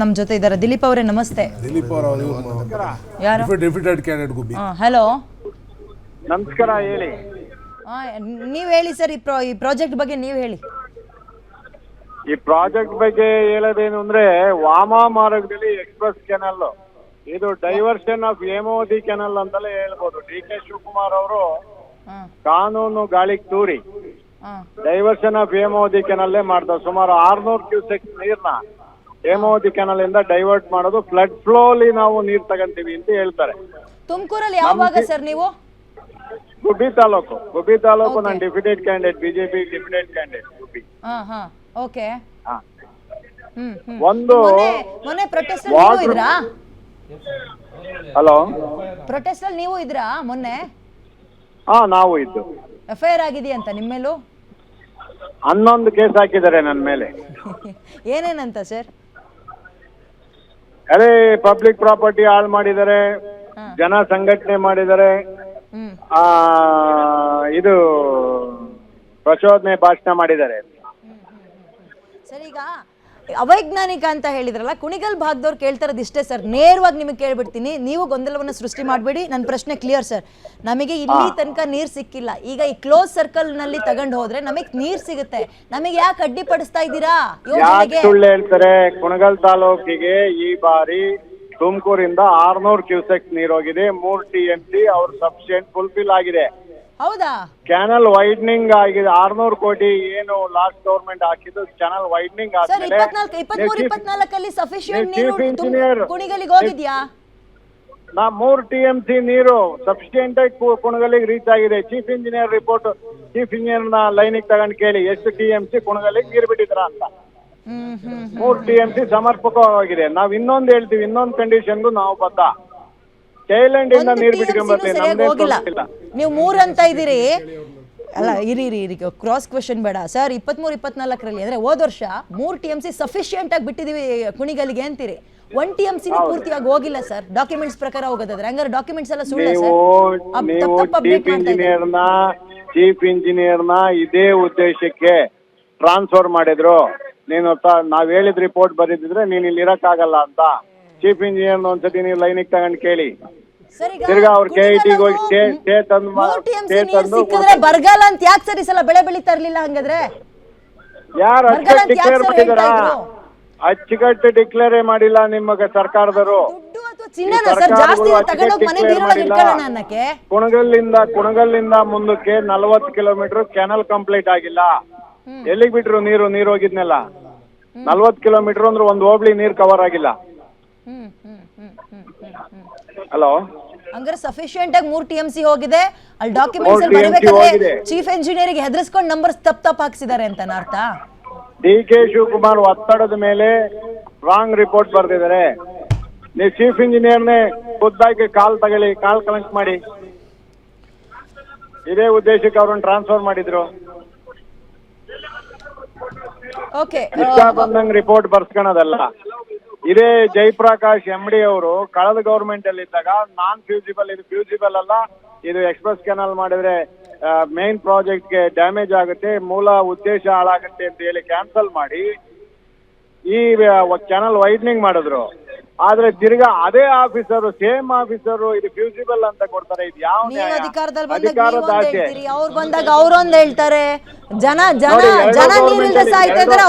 ನಮ್ಮ ಜೊತೆ ಇದ್ದಾರೆ ದಿಲೀಪ್ ಅವರೇ ನಮಸ್ತೆ. ದಿಲೀಪ್ ಅವರು ಯಾರು? Defeated candidate Gubbi. ಹಲೋ. ನಮಸ್ಕಾರ ಹೇಳಿ. ನೀವು ಹೇಳಿ ಸರ್ ಈ ಪ್ರೋ ಈ ಪ್ರಾಜೆಕ್ಟ್ ಬಗ್ಗೆ ನೀವು ಹೇಳಿ. ಈ ಪ್ರಾಜೆಕ್ಟ್ ಬಗ್ಗೆ ಹೇಳೋದೇನು ಅಂದ್ರೆ ವಾಮ ಮಾರ್ಗದಲ್ಲಿ ಎಕ್ಸ್ಪ್ರೆಸ್ ಕೆನಲ್ ಇದು ಡೈವರ್ಷನ್ ಆಫ್ ಹೇಮಾವತಿ ಕೆನಲ್ ಅಂತಲೇ ಹೇಳ್ಬೋದು. ಡಿ ಕೆ ಶಿವಕುಮಾರ್ ಅವರು ಕಾನೂನು ಗಾಳಿಗೆ ತೂರಿ ಡೈವರ್ಷನ್ ಆಫ್ ಹೇಮಾವತಿ ಕೆನಲ್ಲೇ ಮಾಡ್ತಾರೆ. ಸುಮಾರು ಆರ್ನೂರು ಕ್ಯೂಸೆಕ್ ನೀರ್ನ ಹೇಮಾವತಿ ಕೆನಲ್ ಇಂದ ಡೈವರ್ಟ್ ಮಾಡೋದು ಫ್ಲಡ್ ಫ್ಲೋಲಿ ನಾವು ನೀರ್ ತಗಂತೀವಿ ಅಂತ ಹೇಳ್ತಾರೆ. ತುಮಕೂರಲ್ಲಿ ಯಾವಾಗ ಸರ್ ನೀವು? ಗುಬ್ಬಿ ತಾಲೂಕು. ಗುಬ್ಬಿ ತಾಲೂಕು ನಾನು defeated candidate BJP defeated candidate Gubbi ಹಾ ಹಾಂ. ಓಕೆ ಒಂದು ಮೊನ್ನೆ ಪ್ರೊಟೆಸ್ಟ್ ನೀವು ಇದ್ರಾ? ಹಲೋ? ಪ್ರೊಟೆಸ್ಟ್ ಅಲ್ಲಿ ನೀವು ಇದ್ರಾ ಮೊನ್ನೆ? ಹಾ ನಾವು ಇದ್ದು. ಎಫ್ಐಆರ್ ಆಗಿದೆಯಂತ ನಿಮ್ಮ ಮೇಲೂ ಹನ್ನೊಂದು ಕೇಸ್ ಹಾಕಿದ್ದಾರೆ ನನ್ನ ಮೇಲೆ. ಏನೇನಂತ ಸರ್? ಅದೇ ಪಬ್ಲಿಕ್ ಪ್ರಾಪರ್ಟಿ ಹಾಳ್ ಮಾಡಿದ್ದಾರೆ. ಜನ ಸಂಘಟನೆ ಮಾಡಿದ್ದಾರೆ ಹ್ಮ್. ಆ ಇದು ಪ್ರಚೋದನೆ ಭಾಷಣ ಮಾಡಿದ್ದಾರೆ ಸರ್ ಈಗ ಅವೈಜ್ಞಾನಿಕ ಅಂತ ಹೇಳಿದ್ರಲ್ಲ ಕುಣಿಗಲ್ ಭಾಗದವ್ರು ಕೇಳ್ತಾ ಇಷ್ಟೇ ಸರ್. ನೇರವಾಗಿ ನಿಮಗೆ ಕೇಳ್ಬಿಡ್ತೀನಿ ನೀವು ಗೊಂದಲವನ್ನು ಸೃಷ್ಟಿ ಮಾಡಬೇಡಿ. ನನ್ನ ಪ್ರಶ್ನೆ ಕ್ಲಿಯರ್ ಸರ್. ನಮಗೆ ಇಲ್ಲಿ ತನಕ ನೀರು ಸಿಕ್ಕಿಲ್ಲ. ಈಗ ಈ ಕ್ಲೋಸ್ ಸರ್ಕಲ್ನಲ್ಲಿ ತಗೊಂಡು ಹೋದ್ರೆ ನಮಗೆ ನೀರು ಸಿಗುತ್ತೆ. ನಮಗೆ ಯಾಕೆ ಅಡ್ಡಿಪಡಿಸ್ತಾ ಇದ್ದೀರಾ? ಯಾಕೆ ಯೋಜನೆಗೆ ಸುಳ್ಳು ಹೇಳ್ತಾರೆ? ಕುಣಗಲ್ ತಾಲೂಕಿಗೆ ಈ ಬಾರಿ ತುಮಕೂರಿಂದ ಆರ್ನೂರು ಕ್ಯೂಸೆಕ್ ನೀರು ಹೋಗಿದೆ. ಮೂರ್ ಟಿ ಎಂ ಸಿ ಅವ್ರ ಸಫಿಶಿಯಂಟ್ ಫುಲ್ಫಿಲ್ ಆಗಿದೆ. ಹೌದಾ? ಕ್ಯಾನಲ್ ವೈಡ್ನಿಂಗ್ ಆಗಿದೆ. ಆರ್ನೂರು ಕೋಟಿ ಏನು ಲಾಸ್ಟ್ ಗೌರ್ಮೆಂಟ್ ಹಾಕಿದ್ದು ಚಾನಲ್ ವೈಡ್ನಿಂಗ್ ಸರ್ ಆದ್ಮೇಲೆ ಇಪ್ಪತ್ನಾಲ್ಕು ಇಪ್ಪತ್ಮೂರು ಇಪ್ಪತ್ನಾಲ್ಕಲ್ಲಿ ಸಫಿಶಿಯಂಟ್ ನೀವು ನೀರು chief ತುಮ್- ಕುಣಿಗಲಿಗೆ ಹೋಗಿದ್ಯಾ? ನಾ ಮೂರ್ ಟಿ ಎಂ ಸಿ ನೀರು ಸಫಿಶಿಯಂಟ್ ಆಗಿ ಕು- ಕುಣಗಲಿಗೆ ರೀಚ್ ಆಗಿದೆ. ಚೀಫ್ ಇಂಜಿನಿಯರ್ ರಿಪೋರ್ಟ್ ಚೀಫ್ ಇಂಜಿನಿಯರ್ನ ಲೈನಿಗೆ ತಗೊಂಡು ಕೇಳಿ ಎಷ್ಟು ಟಿ ಎಂ ಸಿ ಕುಣಗಲಿಗೆ ನೀರು ಬಿಟ್ಟಿದ್ರ ಅಂತ. ಹ್ಮ್ ಹ್ಮ್ ಮೂರ್ ಟಿ ಎಂ ಸಿ ಸಮರ್ಪಕವಾಗಿದೆ. ನಾವ್ ಇನ್ನೊಂದು ಹೇಳ್ತೀವಿ ಇನ್ನೊಂದು ಕಂಡೀಷನ್ಗೂ ನಾವು ಬದ್ಧ. ಚೈಲ್ಯಾಂಡ್ ಇಂದ ನೀರು ಸರಿಯಾಗಿ ಹೋಗಿಲ್ಲ. ನೀವು ಮೂರ್ ಅಂತ ಇದ್ದೀರಿ. ಅಲ್ಲ ಇರಿ ಇರಿ ಇರಿ ಕ್ರಾಸ್ ಕ್ವೆಶನ್ ಬೇಡ. ಸರ್ ಇಪ್ಪತ್ಮೂರು ಇಪ್ಪತ್ನಾಲ್ಕರಲ್ಲಿ ಅಂದ್ರೆ ಹೋದ ವರ್ಷ ಮೂರ್ ಟಿ ಎಂ ಸಿ ಸಫಿಶಿಯಂಟ್ ಆಗಿ ಬಿಟ್ಟಿದೀವಿ ಕುಣಿಗಲಿಗೆ ಅಂತೀರಿ. ಒನ್ ಟಿ ಎಂ ಸಿ ಪೂರ್ತಿಯಾಗಿ ಹೋಗಿಲ್ಲ ಸರ್. ಡಾಕ್ಯುಮೆಂಟ್ಸ್ ಪ್ರಕಾರ ಹೋಗೋದಾದ್ರೆ. ಹಂಗಾರೆ ಡಾಕ್ಯುಮೆಂಟ್ಸ್ ಎಲ್ಲ ಸುಳ್ಳ ನೀವು ಸರ್. ನೀವು ತಪ್ಪು ಅಪ್ಡೇಟ್ ಚೀಫ್ ಮಾಡ್ತಾ ಇದ್ದಾರೆ. ಇಂಜಿನಿಯರ್ನ ಚೀಫ್ ಇಂಜಿನಿಯರ್ನ ಇದೇ ಉದ್ದೇಶಕ್ಕೆ ಟ್ರಾನ್ಸ್ಫರ್ ಮಾಡಿದ್ರು. ನೀನು ತ- ನಾವ್ ಹೇಳಿದ ರಿಪೋರ್ಟ್ ಬರೆದಿದ್ರೆ ನೀನ್ ಇಲ್ಲಿ ಇರಕ್ಕಾಗಲ್ಲ ಅಂತ. ಚೀಫ್ ಇಂಜಿನಿಯರ್ ಒಂದ್ಸತಿ ನೀವು ಲೈನಿಗೆ ತಗೊಂಡು ಕೇಳಿ. ಸರ್ ಈಗ ತಿರ್ಗಾ ಅವ್ರು ಕೆ ಐಟಿ ಹೋಗಿ ಕುಣಿಗಲ್ stay- stay ತಂದು ಮಾ- ಮೂರ್ TMC stay ನೀರ್ ತಂದು ಸಿಕ್ಕಿದ್ರೆ ಬರಗಾಲ ಅಂತ ಯಾಕೆ ಸರ್ ಈ ಸಲ ಬೆಳೆ ಬೆಳೀತಾ ಇರ್ಲಿಲ್ಲ ಹಂಗಾದ್ರೆ? ಯಾರು ಅಚ್ಚುಕಟ್ಟು ಡಿಕ್ಲೇರ್ sir ಮಾಡಿದಾರ ಇದ್ರು? ಅಚ್ಚುಕಟ್ಟು ಡಿಕ್ಲೇರ್ ಮಾಡಿಲ್ಲ ನಿಮಗೆ ಸರ್ಕಾರದವರು. ದುಡ್ಡು ಅಥವಾ ಚಿನ್ನನ ಸರ್ ಜಾಸ್ತಿ ತಗೊಂಡೋಗಿ ಮನೆ ಬೀರೊಳಗೆ ಇಟ್ಕೊಳ್ಳೋಣ ಅನ್ನಕ್ಕೆ. ಕುಣಗಲ್ಲಿಂದ ಕುಣಗಲ್ಲಿಂದ ಮುಂದಕ್ಕೆ ನಲವತ್ತು ಕಿಲೋಮೀಟರ್ ಕೆನಲ್ ಕಂಪ್ಲೀಟ್ ಆಗಿಲ್ಲ. ಎಲ್ಲಿಗೆ ಬಿಟ್ರು ನೀರು? ನೀರು ಹೋಗಿದ್ನೆಲ್ಲ. ನಲ್ವತ್ ಕಿಲೋಮೀಟರ್ ಅಂದ್ರೆ ಒಂದ್ ಹೋಬ್ಳಿ ನೀರ್ ಕವರ್ ಆಗಿಲ್ಲ. ಹಲೋ ಹಂಗಾರೆ ಸಫಿಶಿಯೆಂಟ್ ಆಗಿ ಮೂರ್ ಟಿ ಎಂ ಸಿ ಹೋಗಿದೆ. ಅಲ್ಲಿ ಡಾಕ್ಯುಮೆಂಟ್ಸ್ ಮೂರ್ ಬರಬೇಕಾದ್ರೆ. ಚೀಫ್ ಇಂಜಿನಿಯರಿಂಗ್ ಹೆದರ್ಸ್ಕೊಂಡು ನಂಬರ್ ತಪ್ ತಪ್ ಹಾಕ್ಸಿದ್ದಾರೆ ಅಂತ ಅರ್ಥ? ಡಿ ಕೆ ಶಿವಕುಮಾರ್ ಒತ್ತಡದ ಮೇಲೆ ರಾಂಗ್ ರಿಪೋರ್ಟ್ ಬರ್ದಿದ್ದಾರೆ. ನೀವು ಚೀಫ್ ಇಂಜಿನಿಯರ್ನೇ ಖುದ್ದಾಗಿ ಕಾಲ್ ತಗೊಳ್ಳಿ ಕಾಲ್ ಕಲೆಕ್ಟ್ ಮಾಡಿ. ಇದೇ ಉದ್ದೇಶಕ್ಕೆ ಅವ್ರನ್ನ ಟ್ರಾನ್ಸ್ಫರ್ ಮಾಡಿದ್ರು. ಓಕೆ ಇಷ್ಟ ಬಂದಂಗ್ ರಿಪೋರ್ಟ್ ಬರ್ಸ್ಕೊಳೋದಲ್ಲ. ಇದೇ ಜಯಪ್ರಕಾಶ್ ಎಂ ಡಿ ಅವರು ಕಳೆದ ಗೌರ್ಮೆಂಟ್ ಅಲ್ಲಿ ಇದ್ದಾಗ ನಾನ್ ಫ್ಯೂಸಿಬಲ್ ಇದು ಫ್ಯೂಸಿಬಲ್ ಅಲ್ಲ ಇದು ಎಕ್ಸ್ಪ್ರೆಸ್ ಕೆನಲ್ ಮಾಡಿದ್ರೆ ಮೇನ್ ಪ್ರಾಜೆಕ್ಟ್ಗೆ ಡ್ಯಾಮೇಜ್ ಆಗುತ್ತೆ ಮೂಲ ಉದ್ದೇಶ ಹಾಳಾಗುತ್ತೆ ಅಂತ ಹೇಳಿ ಕ್ಯಾನ್ಸಲ್ ಮಾಡಿ ಈ ಚಾನಲ್ ವೈಡ್ನಿಂಗ್ ಮಾಡಿದ್ರು. ಆದ್ರೆ ತಿರ್ಗಾ ಅದೇ ಆಫೀಸರ್ ಸೇಮ್ ಆಫೀಸರ್ ಇದು ಫ್ಯೂಸಿಬಲ್ ಅಂತ ಕೊಡ್ತಾರೆ ಇದು ಯಾವ ನೀವು ಅಧಿಕಾರದಲ್ಲಿ ಬಂದಾಗ ಅವ್ರು ಬಂದಾಗ ಅವ್ರೊಂದ್ ಹೇಳ್ತಾರೆ. ಜನ ಜನ ಜನ ನೀರಿಂದ ಸಾಯ್ತಾ